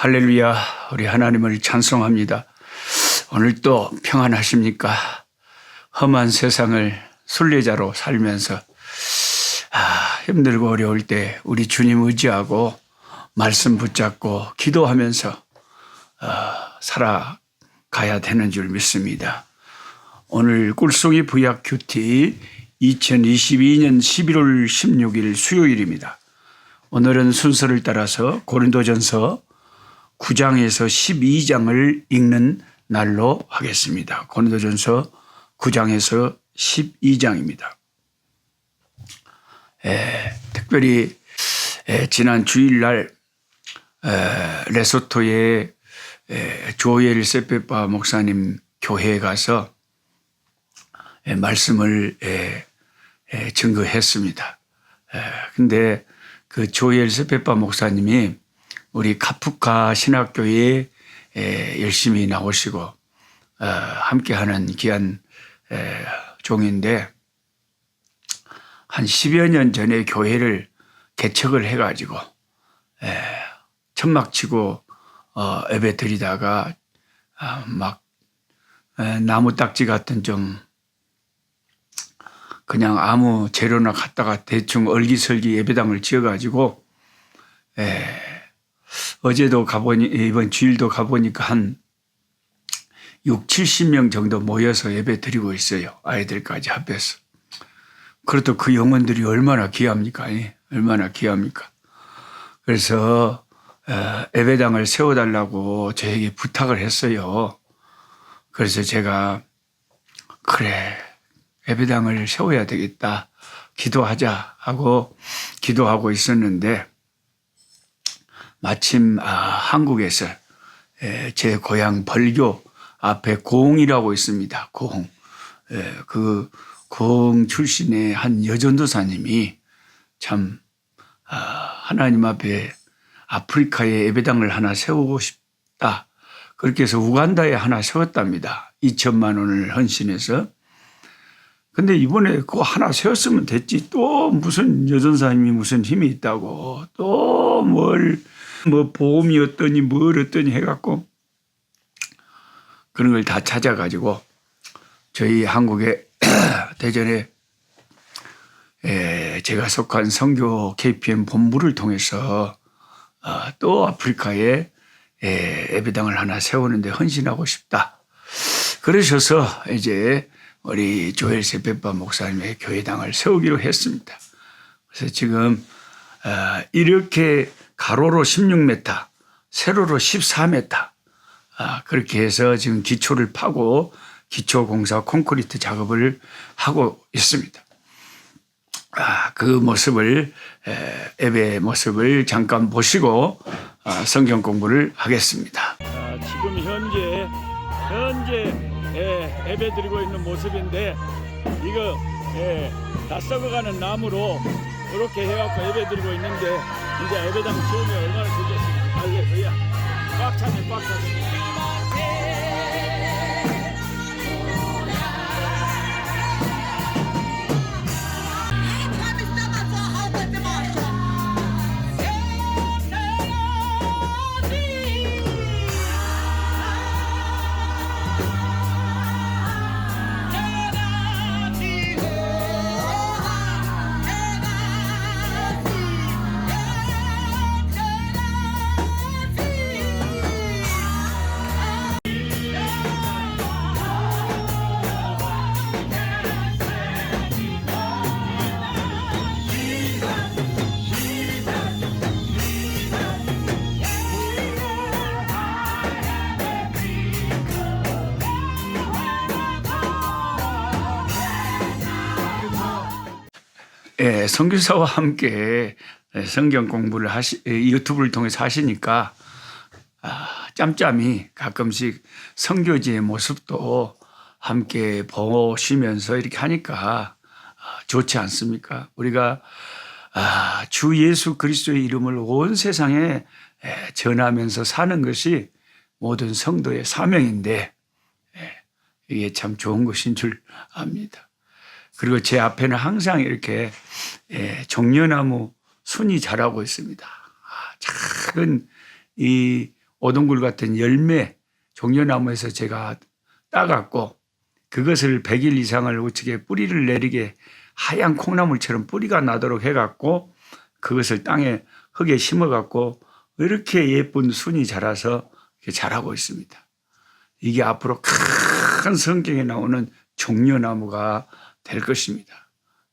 할렐루야, 우리 하나님을 찬송합니다. 오늘 또 평안하십니까? 험한 세상을 순례자로 살면서 아, 힘들고 어려울 때 우리 주님 의지하고 말씀 붙잡고 기도하면서 어, 살아가야 되는 줄 믿습니다. 오늘 꿀송이 부약 큐티 2022년 11월 16일 수요일입니다. 오늘은 순서를 따라서 고린도전서 9장에서 12장을 읽는 날로 하겠습니다. 고린도전서 9장에서 12장입니다. 에, 특별히 에, 지난 주일날 에, 레소토의 에, 조엘 세페파 목사님 교회에 가서 에, 말씀을 에, 에, 증거했습니다. 에, 근데 그 조엘 세페파 목사님이 우리 카프카 신학교에 에, 열심히 나오시고 어, 함께하는 귀한 에, 종인데 한 10여 년 전에 교회를 개척을 해가지고 에, 천막 치고 어, 예배 드리다가 아, 막 에, 나무 딱지 같은 좀 그냥 아무 재료나 갖다가 대충 얼기설기 예배당을 지어가지고 에, 어제도 가보니 이번 주일도 가보니까 한 6, 70명 정도 모여서 예배 드리고 있어요. 아이들까지 합해서. 그래도 그 영혼들이 얼마나 귀합니까? 예? 얼마나 귀합니까? 그래서 어, 예배당을 세워달라고 저에게 부탁을 했어요. 그래서 제가 그래 예배당을 세워야 되겠다 기도하자 하고 기도하고 있었는데 마침 아, 한국에서 에, 제 고향 벌교 앞에 고흥이라고 있습니다. 고흥. 에, 그 고흥 출신의 한 여전도사님이 참 아, 하나님 앞에 아프리카에 예배당을 하나 세우고 싶다. 그렇게 해서 우간다에 하나 세웠답니다. 2천만 원을 헌신해서. 근데 이번에 그거 하나 세웠으면 됐지. 또 무슨 여전사님이 무슨 힘이 있다고. 또 뭘, 뭐 보험이 어떠니 뭘 어떠니 해갖고 그런 걸 다 찾아가지고 저희 한국의 대전에 에, 제가 속한 성교 KPM 본부를 통해서 어, 또 아프리카에 에, 예배당을 하나 세우는데 헌신하고 싶다. 그러셔서 이제 우리 조엘 세페파 목사님의 교회당을 세우기로 했습니다. 그래서 지금 어, 이렇게 가로로 16m, 세로로 14m 아, 그렇게 해서 지금 기초를 파고 기초 공사 콘크리트 작업을 하고 있습니다. 아, 그 모습을 에, 예배 모습을 잠깐 보시고 아, 성경 공부를 하겠습니다. 아, 지금 현재 현재 예, 예배 드리고 있는 모습인데 이거 예, 다 썩어가는 나무로 이렇게 해갖고 예배 드리고 있는데 이제 예배당 지으면 얼마나 좋겠습니까? 할렐루야 꽉 차면 꽉 차면 예, 선교사와 함께 성경 공부를 하시 유튜브를 통해서 하시니까 아, 짬짬이 가끔씩 선교지의 모습도 함께 보시면서 이렇게 하니까 아, 좋지 않습니까? 우리가 아, 주 예수 그리스도의 이름을 온 세상에 에, 전하면서 사는 것이 모든 성도의 사명인데 에, 이게 참 좋은 것인 줄 압니다. 그리고 제 앞에는 항상 이렇게 예, 종려나무 순이 자라고 있습니다. 아, 작은 이 오동굴 같은 열매 종려나무에서 제가 따갖고 그것을 100일 이상을 우측에 뿌리를 내리게 하얀 콩나물처럼 뿌리가 나도록 해갖고 그것을 땅에 흙에 심어갖고 이렇게 예쁜 순이 자라서 자라고 있습니다. 이게 앞으로 큰 성경에 나오는 종려나무가 될 것입니다.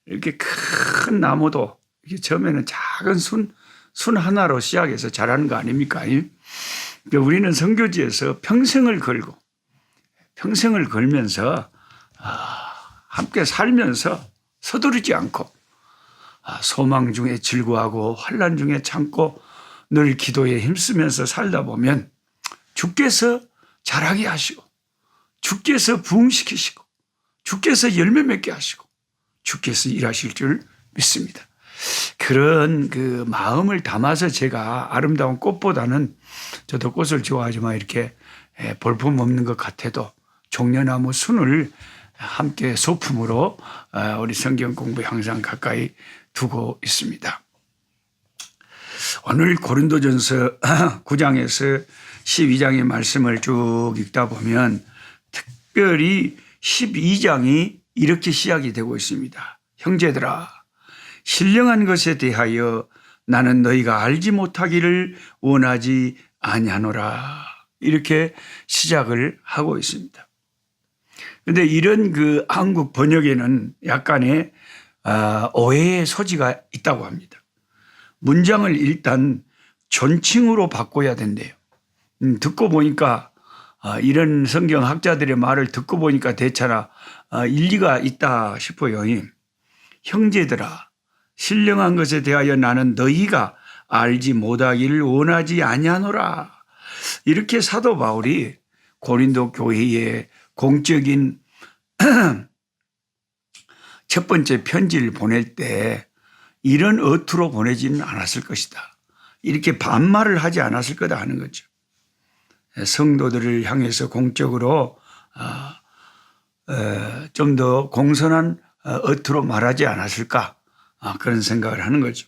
이렇게 큰 나무도 이게 처음에는 작은 순, 순 하나로 시작해서 자라는 거 아닙니까? 그러니까 우리는 성교지에서 평생을 걸고 평생을 걸면서 아, 함께 살면서 서두르지 않고 아, 소망 중에 즐거워하고 환란 중에 참고 늘 기도에 힘쓰면서 살다 보면 주께서 자라게 하시고 주께서 부흥시키시고 주께서 열매 맺게 하시고 주께서 일하실 줄 믿습니다. 그런 그 마음을 담아서 제가 아름다운 꽃보다는 저도 꽃을 좋아하지만 이렇게 예, 볼품 없는 것 같아도 종려나무 순을 함께 소품으로 어, 우리 성경 공부 항상 가까이 두고 있습니다. 오늘 고린도전서 9장에서 12장의 말씀을 쭉 읽다 보면 특별히 12장이 이렇게 시작이 되고 있습니다. 형제들아, 신령한 것에 대하여 나는 너희가 알지 못하기를 원하지 아니하노라. 이렇게 시작을 하고 있습니다. 근데 이런 그 한국 번역에는 약간의 아, 오해의 소지가 있다고 합니다. 문장을 일단 존칭으로 바꿔야 된대요. 음, 듣고 보니까 아, 이런 성경 학자들의 말을 듣고 보니까 대차나 아, 일리가 있다 싶어요. 형제들아, 신령한 것에 대하여 나는 너희가 알지 못하기를 원하지 아니하노라. 이렇게 사도 바울이 고린도 교회에 공적인 첫 번째 편지를 보낼 때 이런 어투로 보내지는 않았을 것이다. 이렇게 반말을 하지 않았을 거다 하는 거죠. 성도들을 향해서 공적으로 어, 좀더 공손한 어, 어투로 말하지 않았을까 아, 그런 생각을 하는 거죠.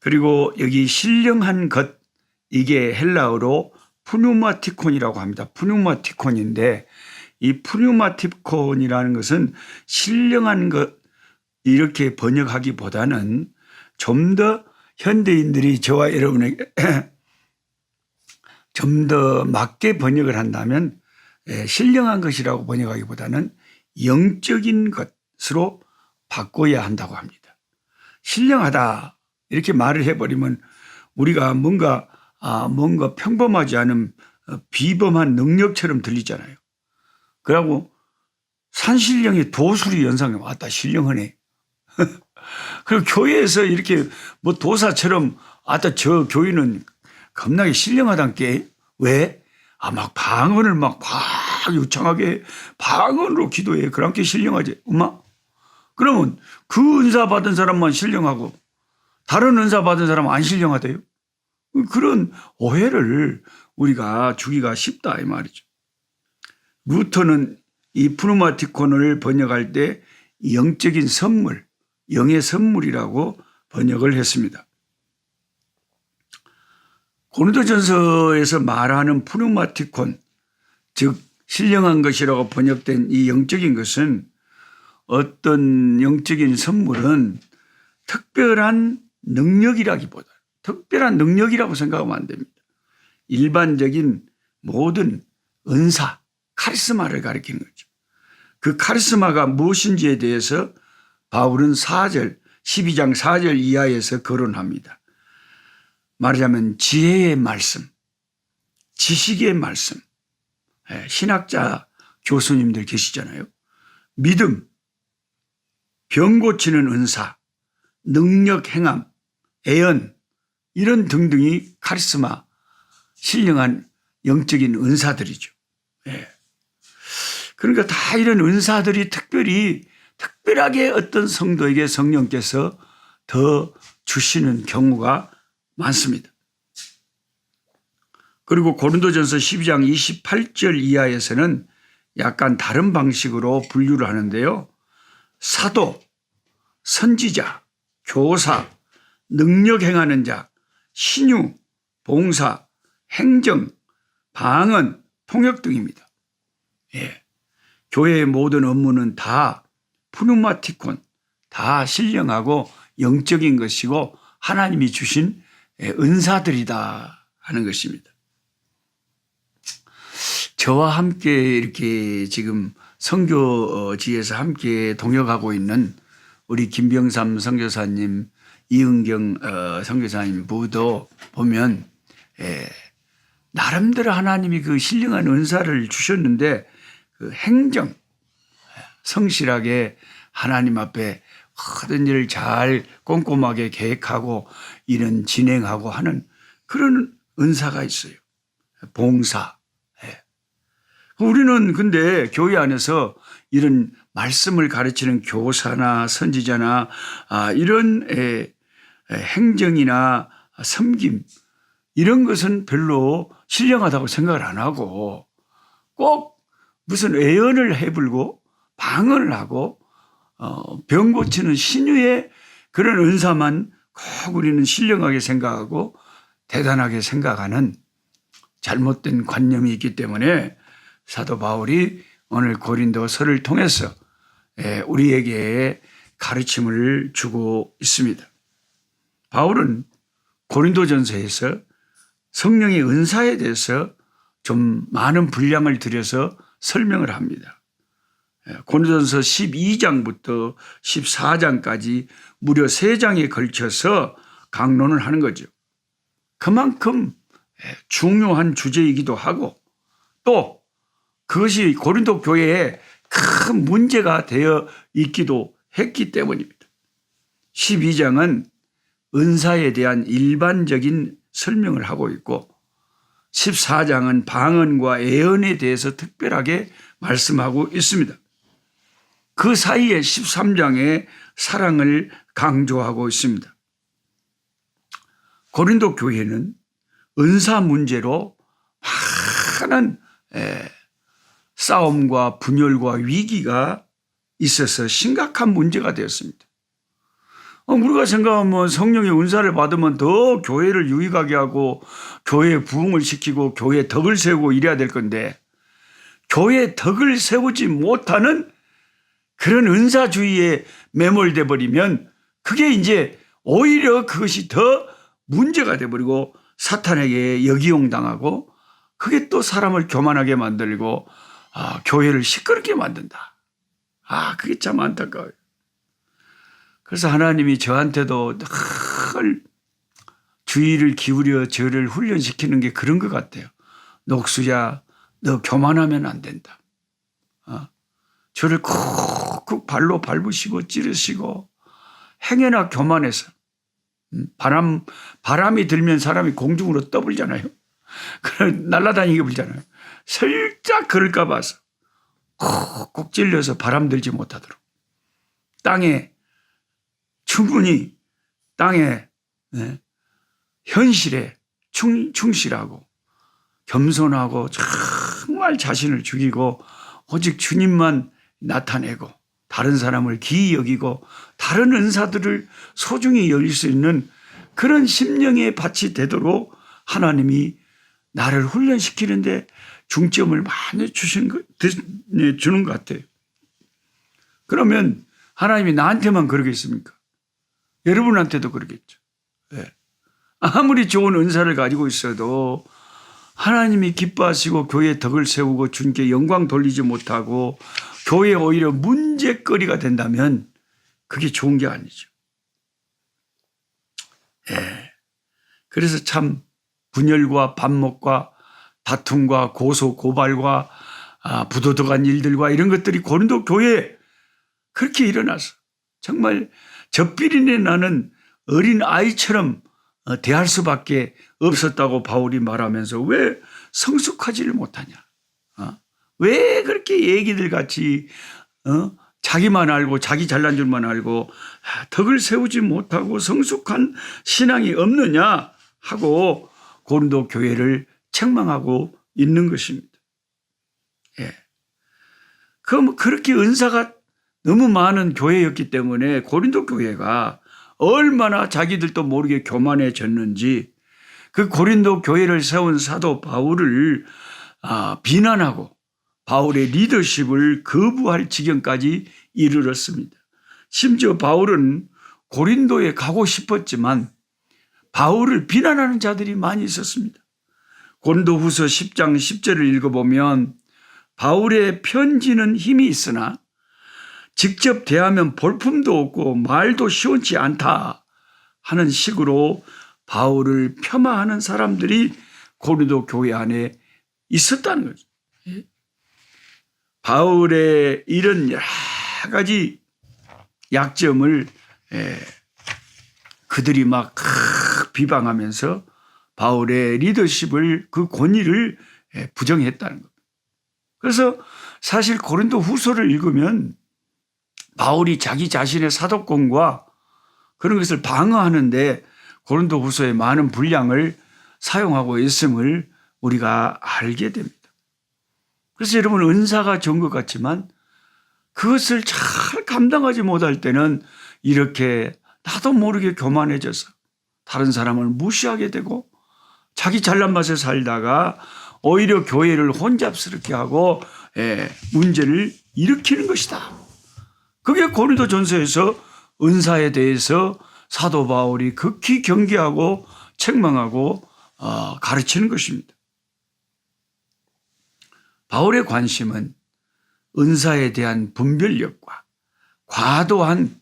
그리고 여기 신령한 것 이게 헬라어로 푸뉴마티콘이라고 합니다. 푸뉴마티콘인데 이 푸뉴마티콘이라는 것은 신령한 것 이렇게 번역하기보다는 좀 더 현대인들이 저와 여러분에게 좀 더 맞게 번역을 한다면 예, 신령한 것이라고 번역하기보다는 영적인 것으로 바꿔야 한다고 합니다. 신령하다 이렇게 말을 해버리면 우리가 뭔가 아 뭔가 평범하지 않은 어, 비범한 능력처럼 들리잖아요. 그러고 산신령의 도술이 연상에 왔다 신령하네. 그리고 교회에서 이렇게 뭐 도사처럼 아따 저 교회는 겁나게 신령하단 게 왜? 아 막 방언을 막 막 유창하게 방언으로 기도해. 그렇게 신령하지. 엄마? 그러면 그 은사 받은 사람만 신령하고 다른 은사 받은 사람은 안 신령하대요. 그런 오해를 우리가 주기가 쉽다 이 말이죠. 루터는 이 푸누마티콘을 번역할 때 영적인 선물, 영의 선물이라고 번역을 했습니다. 고린도전서에서 말하는 푸누마티콘, 즉 신령한 것이라고 번역된 이 영적인 것은 어떤 영적인 선물은 특별한 능력이라기보다 특별한 능력이라고 생각하면 안 됩니다. 일반적인 모든 은사, 카리스마를 가리키는 거죠. 그 카리스마가 무엇인지에 대해서 바울은 4절, 12장 4절 이하에서 거론합니다. 말하자면 지혜의 말씀, 지식의 말씀, 예, 신학자 교수님들 계시잖아요. 믿음, 병 고치는 은사, 능력 행함, 애연, 이런 등등이 카리스마, 신령한 영적인 은사들이죠. 예. 그러니까 다 이런 은사들이 특별히 특별하게 어떤 성도에게 성령께서 더 주시는 경우가 많습니다. 그리고 고린도전서 12장 28절 이하에서는 약간 다른 방식으로 분류를 하는데요. 사도, 선지자, 교사, 능력 행하는 자, 신유, 봉사, 행정, 방언, 통역 등입니다. 예. 교회의 모든 업무는 다 푸누마티콘, 다 신령하고 영적인 것이고 하나님이 주신 예, 은사들이다 하는 것입니다. 저와 함께 이렇게 지금 선교지에서 함께 동역하고 있는 우리 김병삼 선교사님, 이은경 어, 선교사님 부도 보면 예, 나름대로 하나님이 그 신령한 은사를 주셨는데 그 행정 성실하게 하나님 앞에 모든 일을 잘 꼼꼼하게 계획하고 일은 진행하고 하는 그런 은사가 있어요. 봉사. 예. 우리는 근데 교회 안에서 이런 말씀을 가르치는 교사나 선지자나 아, 이런 에, 에, 행정이나 섬김 이런 것은 별로 신령하다고 생각을 안 하고 꼭 무슨 애언을 해불고 방언을 하고 어, 병 고치는 신유의 그런 은사만 꼭 우리는 신령하게 생각하고 대단하게 생각하는 잘못된 관념이 있기 때문에 사도 바울이 오늘 고린도서를 통해서 예, 우리에게 가르침을 주고 있습니다. 바울은 고린도전서에서 성령의 은사에 대해서 좀 많은 분량을 들여서 설명을 합니다. 예, 고린도전서 12장부터 14장까지 무려 3장에 걸쳐서 강론을 하는 거죠. 그만큼 예, 중요한 주제이기도 하고 또 그것이 고린도 교회에 큰 문제가 되어 있기도 했기 때문입니다. 12장은 은사에 대한 일반적인 설명을 하고 있고 14장은 방언과 애언에 대해서 특별하게 말씀하고 있습니다. 그 사이에 13장에 사랑을 강조하고 있습니다. 고린도 교회는 은사 문제로 많은 에, 싸움과 분열과 위기가 있어서 심각한 문제가 되었습니다. 어, 우리가 생각하면 성령의 은사를 받으면 더 교회를 유익하게 하고 교회 부흥을 시키고 교회 덕을 세우고 이래야 될 건데 교회 덕을 세우지 못하는 그런 은사주의에 매몰돼 버리면 그게 이제 오히려 그것이 더 문제가 돼 버리고 사탄에게 역이용 당하고 그게 또 사람을 교만하게 만들고 아, 교회를 시끄럽게 만든다. 아, 그게 참 안타까워요. 그래서 하나님이 저한테도 늘 주의를 기울여 저를 훈련시키는 게 그런 것 같아요. 녹수야, 너 교만하면 안 된다. 어? 저를 쿡쿡 발로 밟으시고 찌르시고 행여나 교만해서 음, 바람 바람이 들면 사람이 공중으로 떠불잖아요. 그래 날아다니게 불잖아요. 살짝 그럴까 봐서 콕콕 찔려서 바람 들지 못하도록 땅에 충분히 땅에 네, 현실에 충, 충실하고 겸손하고 정말 자신을 죽이고 오직 주님만 나타내고 다른 사람을 기이 여기고 다른 은사들을 소중히 여길 수 있는 그런 심령의 밭이 되도록 하나님이 나를 훈련시키는데 중점을 많이 주신 것, 네, 주는 것 같아요. 그러면 하나님이 나한테만 그러겠습니까? 여러분한테도 그러겠죠. 네. 아무리 좋은 은사를 가지고 있어도 하나님이 기뻐하시고 교회 덕을 세우고 주님께 영광 돌리지 못하고 교회 오히려 문제거리가 된다면 그게 좋은 게 아니죠. 예. 그래서 참 분열과 반목과 다툼과 고소 고발과 아, 부도덕한 일들과 이런 것들이 고린도 교회에 그렇게 일어나서 정말 젖비린내 나는 어린 아이처럼 어, 대할 수밖에 없었다고 바울이 말하면서 왜 성숙하지를 못하냐? 어? 왜 그렇게 얘기들 같이 어? 자기만 알고 자기 잘난 줄만 알고 아, 덕을 세우지 못하고 성숙한 신앙이 없느냐 하고 고린도 교회를 책망하고 있는 것입니다. 예. 그럼 그렇게 은사가 너무 많은 교회였기 때문에 고린도 교회가 얼마나 자기들도 모르게 교만해졌는지 그 고린도 교회를 세운 사도 바울을 아, 비난하고 바울의 리더십을 거부할 지경까지 이르렀습니다. 심지어 바울은 고린도에 가고 싶었지만 바울을 비난하는 자들이 많이 있었습니다. 고린도 후서 10장 10절을 읽어보면 바울의 편지는 힘이 있으나 직접 대하면 볼품도 없고 말도 시원치 않다 하는 식으로 바울을 폄하하는 사람들이 고린도 교회 안에 있었다는 거죠. 예? 바울의 이런 여러 가지 약점을 예, 그들이 막 비방하면서 바울의 리더십을 그 권위를 예, 부정했다는 겁니다. 그래서 사실 고린도 후서를 읽으면 바울이 자기 자신의 사도권과 그런 것을 방어하는데 고린도 후서의 많은 분량을 사용하고 있음을 우리가 알게 됩니다. 그래서 여러분 은사가 좋은 것 같지만 그것을 잘 감당하지 못할 때는 이렇게 나도 모르게 교만해져서 다른 사람을 무시하게 되고 자기 잘난 맛에 살다가 오히려 교회를 혼잡스럽게 하고 예, 문제를 일으키는 것이다. 그게 고린도 전서에서 은사에 대해서 사도 바울이 극히 경계하고 책망하고 어, 가르치는 것입니다. 바울의 관심은 은사에 대한 분별력과 과도한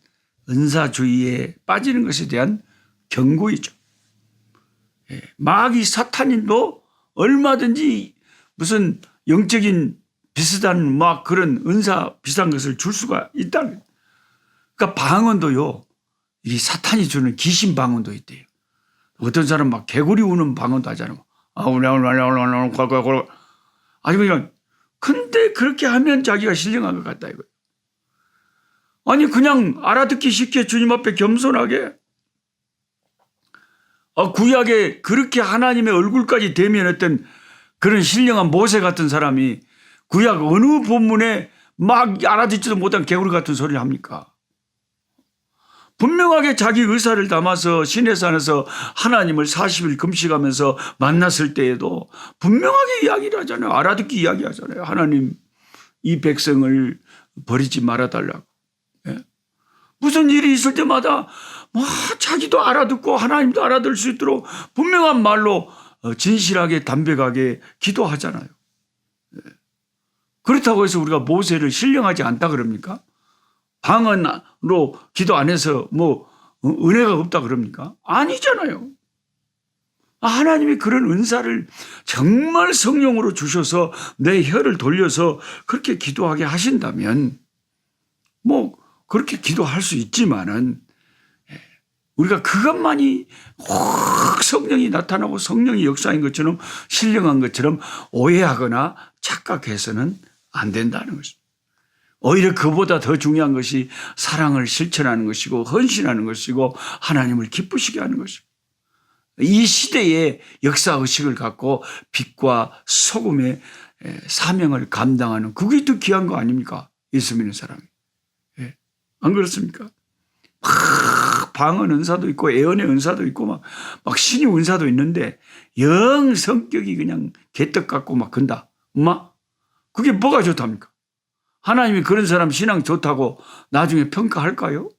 은사주의에 빠지는 것에 대한 경고이죠. 예, 마귀 사탄인도 얼마든지 무슨 영적인 비슷한 막 그런 은사 비슷한 것을 줄 수가 거예요. 그러니까 방언도요. 이 사탄이 주는 귀신 방언도 있대요. 어떤 사람 막 개구리 우는 방언도 하잖아요. 아, 아니 그냥 근데 그렇게 하면 자기가 신령한 것 같다 이거예요. 아니 그냥 알아듣기 쉽게 주님 앞에 겸손하게 아, 구약에 그렇게 하나님의 얼굴까지 대면했던 그런 신령한 모세 같은 사람이 구약 어느 본문에 막 알아듣지도 못한 개구리 같은 소리를 합니까? 분명하게 자기 의사를 담아서 시내산에서 하나님을 40일 금식하면서 만났을 때에도 분명하게 이야기를 하잖아요. 알아듣기 이야기 하잖아요. 하나님 이 백성을 버리지 말아달라고. 예? 무슨 일이 있을 때마다 뭐 자기도 알아듣고 하나님도 알아들 수 있도록 분명한 말로 어, 진실하게 담백하게 기도하잖아요. 예. 그렇다고 해서 우리가 모세를 신령하지 않다 그럽니까? 방언으로 기도 안 해서 뭐 은혜가 없다 그럽니까? 아니잖아요. 하나님이 그런 은사를 정말 성령으로 주셔서 내 혀를 돌려서 그렇게 기도하게 하신다면 뭐 그렇게 기도할 수 있지만은 우리가 그것만이 확 성령이 나타나고 성령이 역사인 것처럼 신령한 것처럼 오해하거나 착각해서는 안 된다는 것입니다. 오히려 그보다 더 중요한 것이 사랑을 실천하는 것이고 헌신하는 것이고 하나님을 기쁘시게 하는 것이고 이 시대의 역사 의식을 갖고 빛과 소금의 사명을 감당하는 그게 더 귀한 거 아닙니까? 예수 믿는 사람이. 예. 안 그렇습니까? 막 방언 은사도 있고 애언의 은사도 있고 막, 막 신의 은사도 있는데 영 성격이 그냥 개떡 같고 막 건다. 엄마? 그게 뭐가 좋답니까? 하나님이 그런 사람 신앙 좋다고 나중에 평가할까요?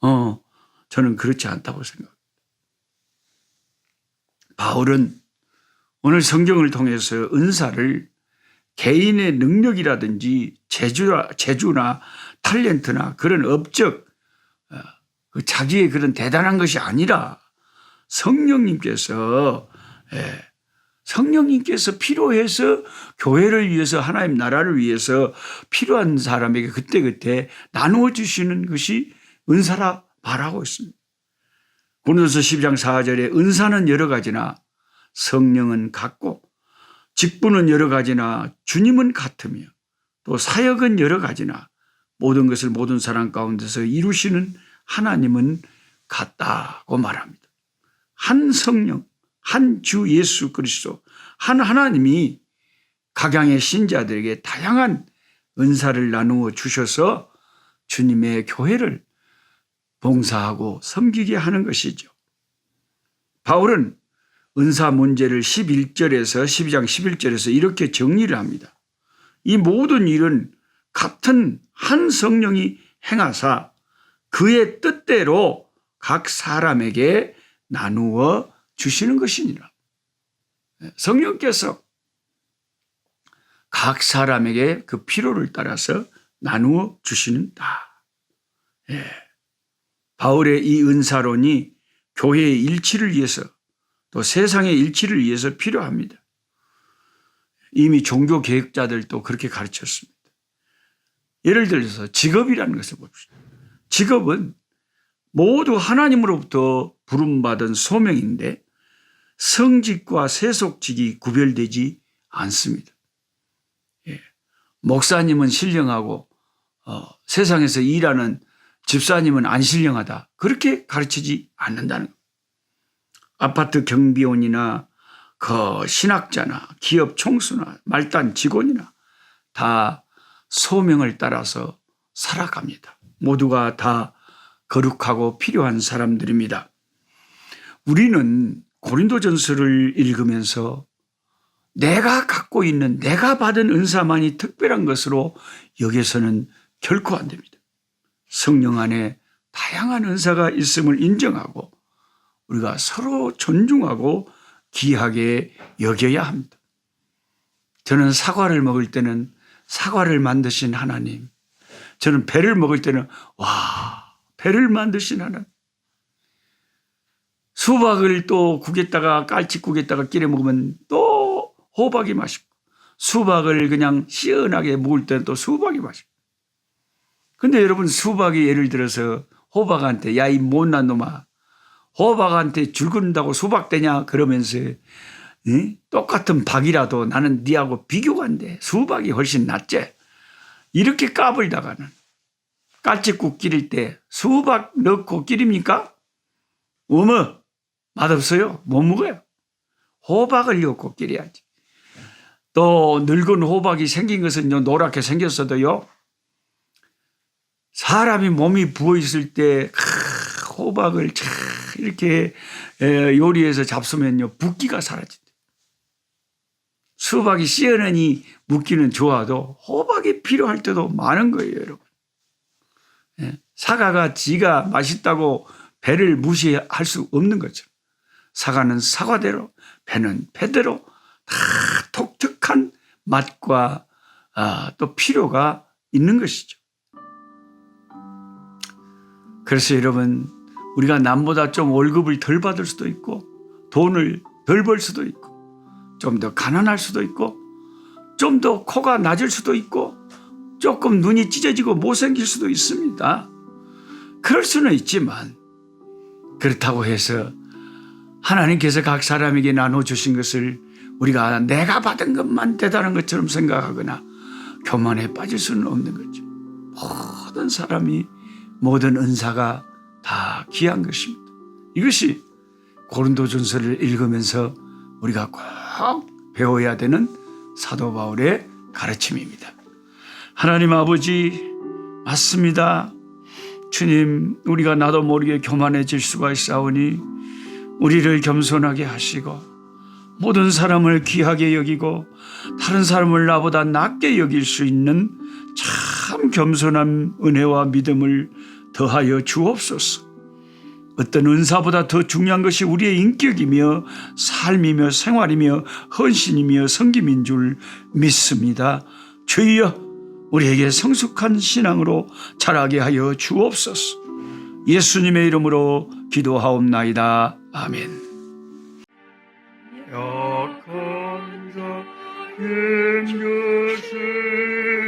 어, 저는 그렇지 않다고 생각합니다. 바울은 오늘 성경을 통해서 은사를 개인의 능력이라든지 재주나, 재주나 탤런트나 그런 업적, 어, 그 자기의 그런 대단한 것이 아니라 성령님께서 예, 성령님께서 필요해서 교회를 위해서 하나님 나라를 위해서 필요한 사람에게 그때그때 나누어 주시는 것이 은사라 말하고 있습니다. 고린도서 12장 4절에 은사는 여러 가지나 성령은 같고 직분은 여러 가지나 주님은 같으며 또 사역은 여러 가지나 모든 것을 모든 사람 가운데서 이루시는 하나님은 같다고 말합니다. 한 성령, 한 주 예수 그리스도, 한 하나님이 각양의 신자들에게 다양한 은사를 나누어 주셔서 주님의 교회를 봉사하고 섬기게 하는 것이죠. 바울은 은사 문제를 11절에서 12장 11절에서 이렇게 정리를 합니다. 이 모든 일은 같은 한 성령이 행하사 그의 뜻대로 각 사람에게 나누어 주시는 것이니라. 성령께서 각 사람에게 그 필요를 따라서 나누어 주시는다. 예. 바울의 이 은사론이 교회의 일치를 위해서 또 세상의 일치를 위해서 필요합니다. 이미 종교 개혁자들도 그렇게 가르쳤습니다. 예를 들어서 직업이라는 것을 봅시다. 직업은 모두 하나님으로부터 부름받은 소명인데 성직과 세속직이 구별되지 않습니다. 예. 목사님은 신령하고 어, 세상에서 일하는 집사님은 안 신령하다. 그렇게 가르치지 않는다는 것. 아파트 경비원이나 그 신학자나 기업 총수나 말단 직원이나 다 소명을 따라서 살아갑니다. 모두가 다 거룩하고 필요한 사람들입니다. 우리는 고린도전서를 읽으면서 내가 갖고 있는 내가 받은 은사만이 특별한 것으로 여기서는 결코 안 됩니다. 성령 안에 다양한 은사가 있음을 인정하고 우리가 서로 존중하고 귀하게 여겨야 합니다. 저는 사과를 먹을 때는 사과를 만드신 하나님. 저는 배를 먹을 때는 와, 배를 만드신 하나님. 수박을 또 국에다가 깔치국에다가 끼려 먹으면 또 호박이 맛있고 수박을 그냥 시원하게 먹을 때는 또 수박이 맛있고 근데 여러분 수박이 예를 들어서 호박한테 야 이 못난 놈아 호박한테 줄 긋는다고 수박 되냐 그러면서 응? 똑같은 박이라도 나는 니하고 비교가 안 돼. 수박이 훨씬 낫지. 이렇게 까불다가는 깔치국 끼릴 때 수박 넣고 끼립니까? 어머 맛없어요. 못 먹어요. 호박을 넣고 끼려야지. 또 늙은 호박이 생긴 것은 노랗게 생겼어도요. 사람이 몸이 부어 있을 때 크, 호박을 참 이렇게 에, 요리해서 잡수면요 붓기가 사라진다. 수박이 씨어내니 묻기는 좋아도 호박이 필요할 때도 많은 거예요, 여러분. 예, 사과가 지가 맛있다고 배를 무시할 수 없는 거죠. 사과는 사과대로, 배는 배대로 다 독특한 맛과 아, 또 필요가 있는 것이죠. 그래서 여러분, 우리가 남보다 좀 월급을 덜 받을 수도 있고, 돈을 덜 벌 수도 있고, 좀 더 가난할 수도 있고, 좀 더 코가 낮을 수도 있고, 조금 눈이 찢어지고 못생길 수도 있습니다. 그럴 수는 있지만, 그렇다고 해서 하나님께서 각 사람에게 나눠주신 것을 우리가 내가 받은 것만 대단한 것처럼 생각하거나 교만에 빠질 수는 없는 거죠. 모든 사람이 모든 은사가 다 귀한 것입니다. 이것이 고린도전서를 읽으면서 우리가 꼭 배워야 되는 사도 바울의 가르침입니다. 하나님 아버지 맞습니다. 주님 우리가 나도 모르게 교만해질 수가 있사오니 우리를 겸손하게 하시고 모든 사람을 귀하게 여기고 다른 사람을 나보다 낮게 여길 수 있는 참 겸손한 은혜와 믿음을 더하여 주옵소서. 어떤 은사보다 더 중요한 것이 우리의 인격이며 삶이며 생활이며 헌신이며 성김인 줄 믿습니다. 주여 우리에게 성숙한 신앙으로 자라게 하여 주옵소서. 예수님의 이름으로 기도하옵나이다. 아멘. 약한 자인 것을 보